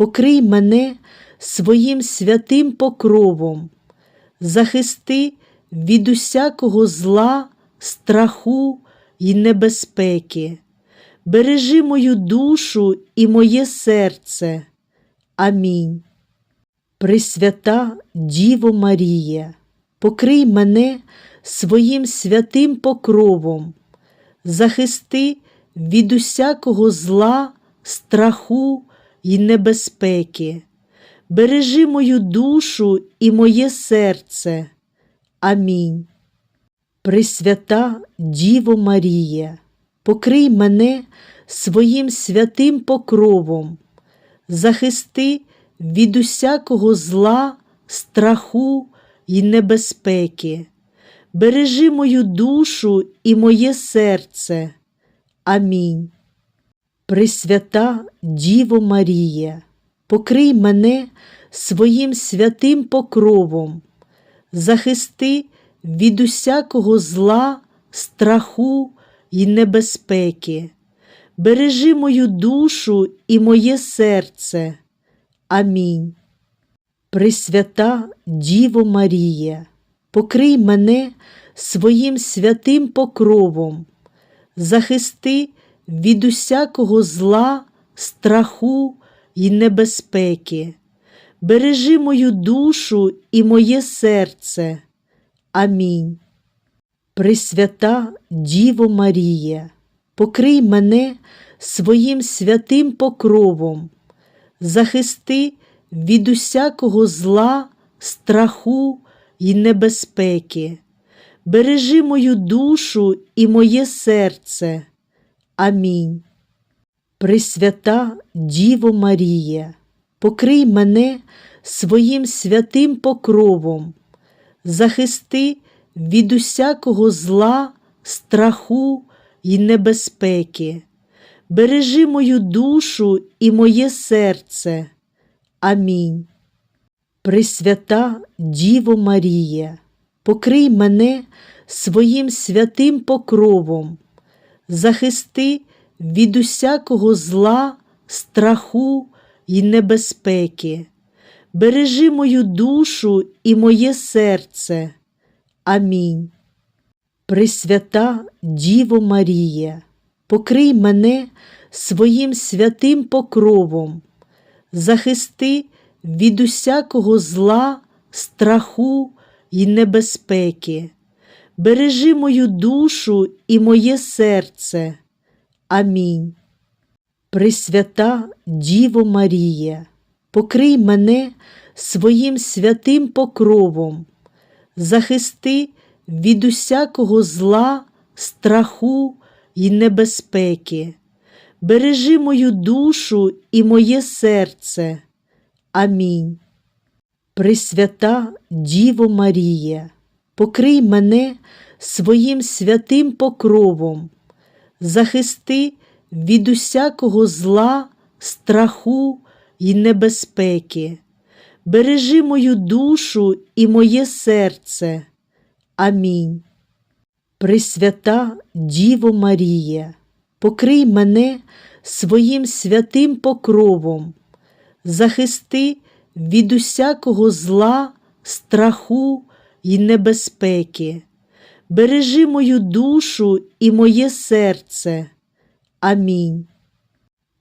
покрий мене своїм святим покровом, захисти від усякого зла, страху й небезпеки, бережи мою душу і моє серце. Амінь. Пресвята Діво Марія, покрий мене своїм святим покровом, захисти від усякого зла, страху й небезпеки, бережи мою душу і моє серце. Амінь. Пресвята Діво Марія, покрий мене своїм святим покровом, захисти від усякого зла, страху й небезпеки, бережи мою душу і моє серце. Амінь. Пресвята Діво Марія, покрий мене своїм святим покровом, захисти від усякого зла, страху й небезпеки, бережи мою душу і моє серце. Амінь. Пресвята Діво Марія, покрий мене своїм святим покровом, захисти від усякого зла, страху й небезпеки, бережи мою душу і моє серце. Амінь. Пресвята Діво Марія, покрий мене своїм святим покровом, захисти від усякого зла, страху й небезпеки, бережи мою душу і моє серце. Амінь. Пресвята Діво Марія, покрий мене своїм святим покровом, захисти від усякого зла, страху й небезпеки, бережи мою душу і моє серце. Амінь. Пресвята Діво Марія, покрий мене своїм святим покровом, захисти від усякого зла, страху й небезпеки, бережи мою душу і моє серце. Амінь. Пресвята Діво Марія, покрий мене своїм святим покровом, захисти від усякого зла, страху й небезпеки, бережи мою душу і моє серце. Амінь. Пресвята Діво Марія, покрий мене своїм святим покровом, захисти від усякого зла, страху й небезпеки, бережи мою душу і моє серце. Амінь. Пресвята Діво Марія, покрий мене своїм святим покровом, захисти від усякого зла, страху й небезпеки, бережи мою душу і моє серце. Амінь. Пресвята Діво Марія, покрий мене своїм святим покровом, захисти від усякого зла, страху й небезпеки, бережи мою душу і моє серце. Амінь.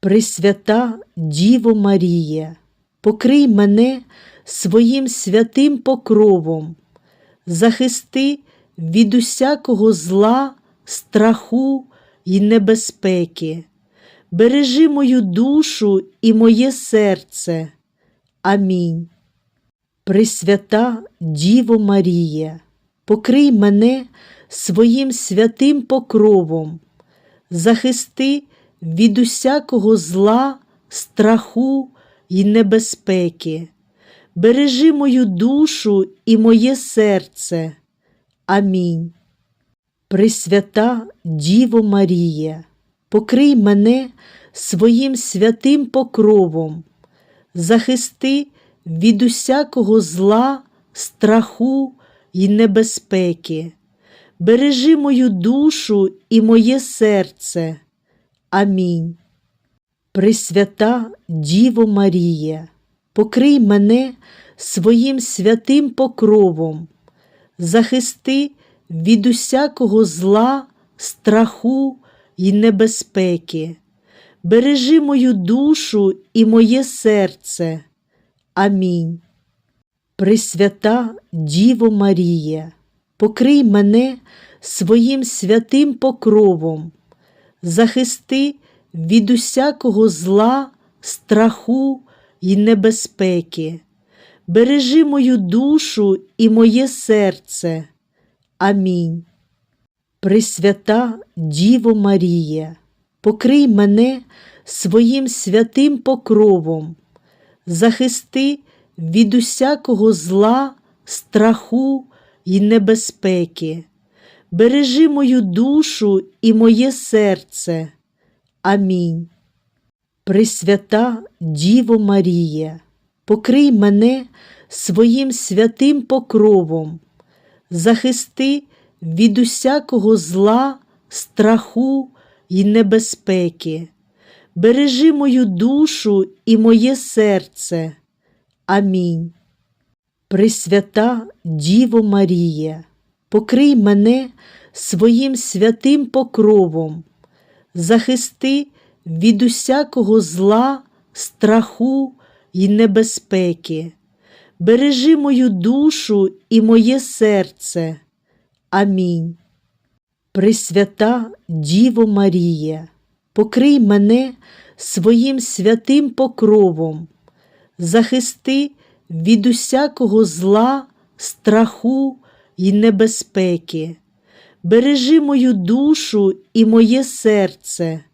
Пресвята Діво Марія, покрий мене своїм святим покровом, захисти від усякого зла, страху й небезпеки, бережи мою душу і моє серце. Амінь. Пресвята Діво Марія, покрий мене своїм святим покровом, захисти від усякого зла, страху й небезпеки, бережи мою душу і моє серце. Амінь. Пресвята Діво Марія, покрий мене своїм святим покровом, захисти від усякого зла, страху й небезпеки, бережи мою душу і моє серце. Амінь. Пресвята Діво Марія, покрий мене своїм святим покровом, захисти від усякого зла, страху й небезпеки, бережи мою душу і моє серце. Амінь. Пресвята Діво Марія, покрий мене своїм святим покровом, захисти від усякого зла, страху й небезпеки, бережи мою душу і моє серце. Амінь. Пресвята Діво Марія, покрий мене своїм святим покровом, захисти від усякого зла, страху й небезпеки, бережи мою душу і моє серце. Амінь. Пресвята Діво Марія, покрий мене своїм святим покровом, захисти від усякого зла, страху й небезпеки, бережи мою душу і моє серце. Амінь. Пресвята Діво Марія, покрий мене своїм святим покровом, захисти від усякого зла, страху й небезпеки, бережи мою душу і моє серце. Амінь. Пресвята Діво Марія, покрий мене своїм святим покровом, захисти від усякого зла, страху й небезпеки, бережи мою душу і моє серце.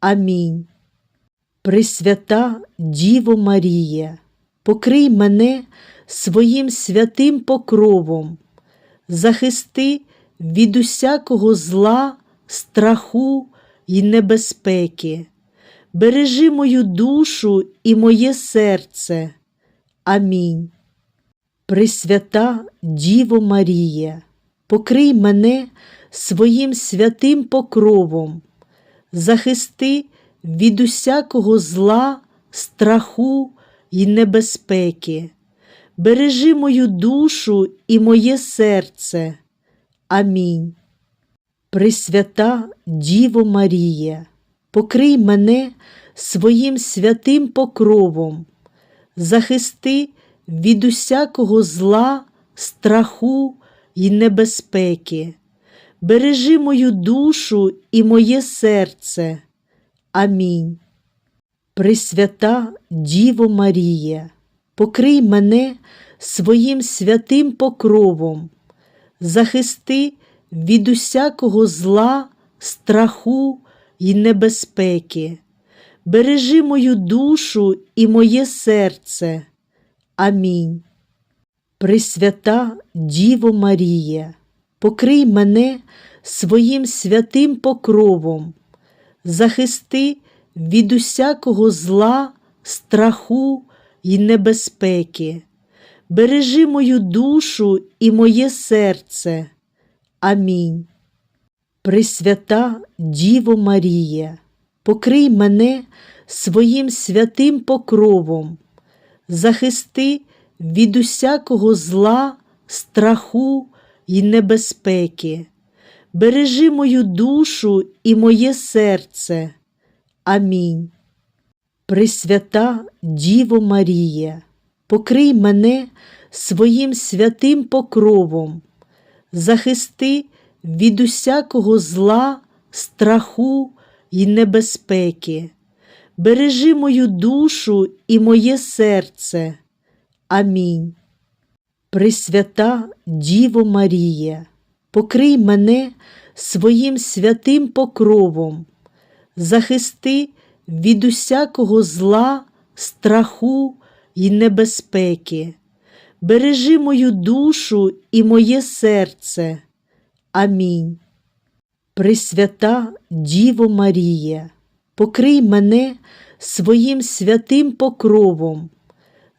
Амінь. Пресвята Діво Марія, покрий мене своїм святим покровом, захисти від усякого зла, страху й небезпеки, бережи мою душу і моє серце. Амінь. Пресвята Діво Марія, покрий мене своїм святим покровом, захисти від усякого зла, страху й небезпеки, бережи мою душу і моє серце. Амінь. Пресвята Діво Марія, покрий мене своїм святим покровом, захисти від усякого зла, страху й небезпеки, бережи мою душу і моє серце. Амінь. Пресвята Діво Марія, покрий мене своїм святим покровом, захисти від усякого зла, страху й небезпеки, бережи мою душу і моє серце. Амінь. Пресвята Діво Марія, покрий мене своїм святим покровом, захисти від усякого зла, страху й небезпеки, бережи мою душу і моє серце. Амінь. Пресвята Діво Марія, покрий мене своїм святим покровом, захисти від усякого зла, страху й небезпеки, бережи мою душу і моє серце. Амінь. Пресвята Діво Марія, покрий мене своїм святим покровом, захисти від усякого зла, страху й небезпеки, бережи мою душу і моє серце. Амінь. Пресвята Діво Марія, покрий мене своїм святим покровом, захисти від усякого зла, страху й небезпеки, бережи мою душу і моє серце. Амінь. Пресвята Діво Марія, покрий мене своїм святим покровом,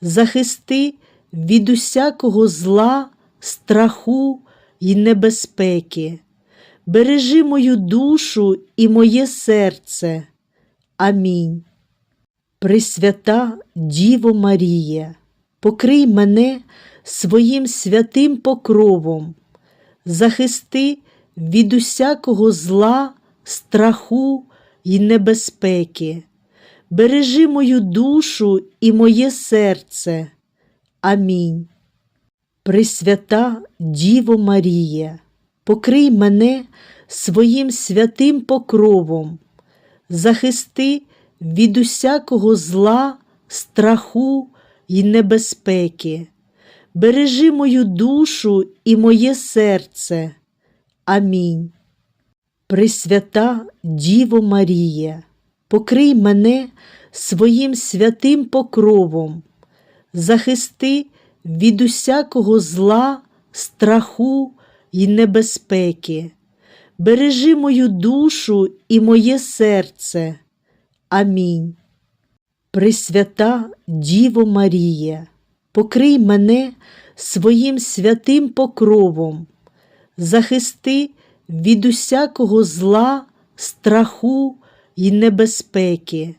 захисти від усякого зла, страху й небезпеки, бережи мою душу і моє серце. Амінь. Пресвята Діво Марія, покрий мене своїм святим покровом, захисти від усякого зла, страху й небезпеки, бережи мою душу і моє серце. Амінь. Пресвята Діво Марія, покрий мене своїм святим покровом, захисти від усякого зла, страху й небезпеки, бережи мою душу і моє серце. Амінь. Пресвята Діво Марія, покрий мене своїм святим покровом, захисти від усякого зла, страху й небезпеки, бережи мою душу і моє серце. Амінь. Пресвята Діво Марія, покрий мене своїм святим покровом, захисти від усякого зла, страху й небезпеки,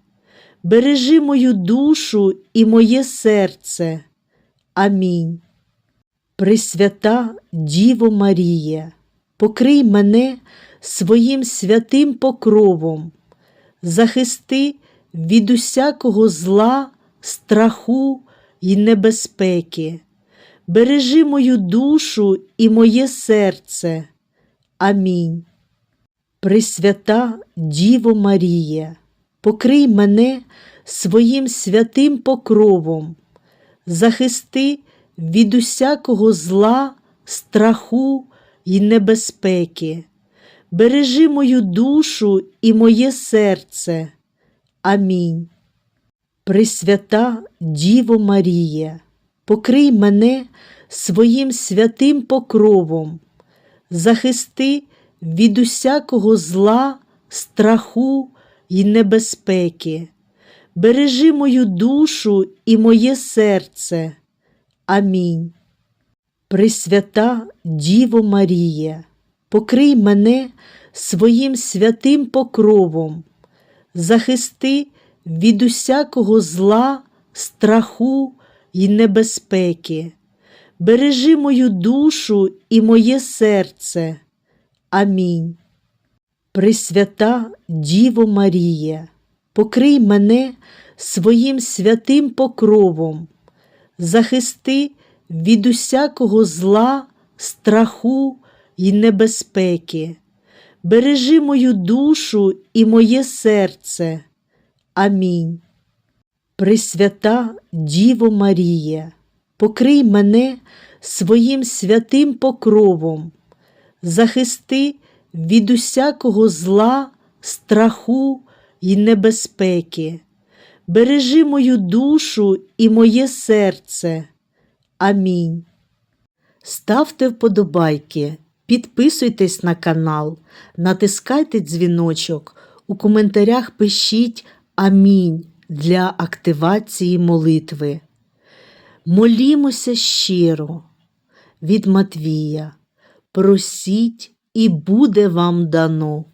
бережи мою душу і моє серце. Амінь. Пресвята Діво Марія, покрий мене своїм святим покровом, захисти від усякого зла, страху й небезпеки, бережи мою душу і моє серце. Амінь. Пресвята Діво Марія, покрий мене своїм святим покровом, захисти від усякого зла, страху й небезпеки, бережи мою душу і моє серце. Амінь. Пресвята Діво Марія, покрий мене своїм святим покровом, захисти від усякого зла, страху й небезпеки, бережи мою душу і моє серце. Амінь. Пресвята Діво Марія, покрий мене своїм святим покровом, захисти від усякого зла, страху й небезпеки, бережи мою душу і моє серце. Амінь. Пресвята Діво Марія, покрий мене своїм святим покровом, захисти від усякого зла, страху й небезпеки, бережи мою душу і моє серце. Амінь. Пресвята Діво Марія, покрий мене своїм святим покровом, захисти від усякого зла, страху й небезпеки, бережи мою душу і моє серце. Амінь. Ставте вподобайки, підписуйтесь на канал, натискайте дзвіночок, у коментарях пишіть Амінь для активації молитви. Молімося щиро від Матвія. Просіть і буде вам дано.